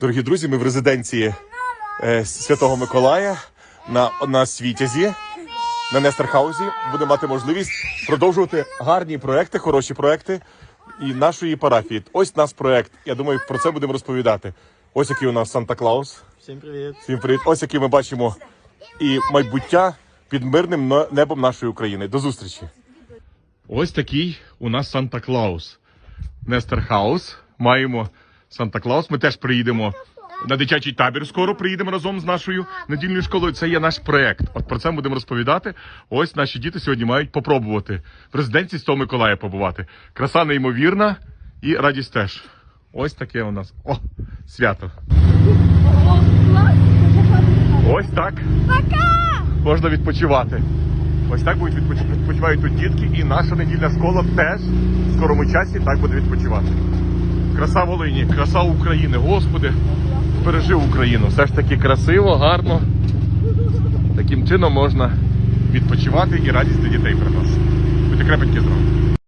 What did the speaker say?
Дорогі друзі, ми в резиденції е, Святого Миколая на, на Світязі, на Нестерхаузі. Будемо мати можливість продовжувати гарні проекти, хороші проекти і нашої парафії. Ось наш проект. Я думаю, про це будемо розповідати. Ось який у нас Санта Клаус. Всім привіт. Всім привіт. Ось який ми бачимо і майбуття під мирним небом нашої України. До зустрічі. Ось такий у нас Санта Клаус. Нестерхаус. Маємо Санта Клаус. Ми теж приїдемо на дитячий табір. Скоро приїдемо разом з нашою недільною школою. Це є наш проект. От про це будемо розповідати. Ось наші діти сьогодні мають попробувати в резиденції Святого Миколая побувати. Краса неймовірна і радість теж. Ось таке у нас. О, свято. Ось так. Можна відпочивати. Ось так будуть відпоч- відпочивають тут дітки, і наша недільна школа теж в скорому часі так буде відпочивати. Краса Волині, краса України. Господи, пережив Україну. Все ж таки красиво, гарно. Таким чином можна відпочивати і радість для дітей приносити. Будьте крепенькі здорові.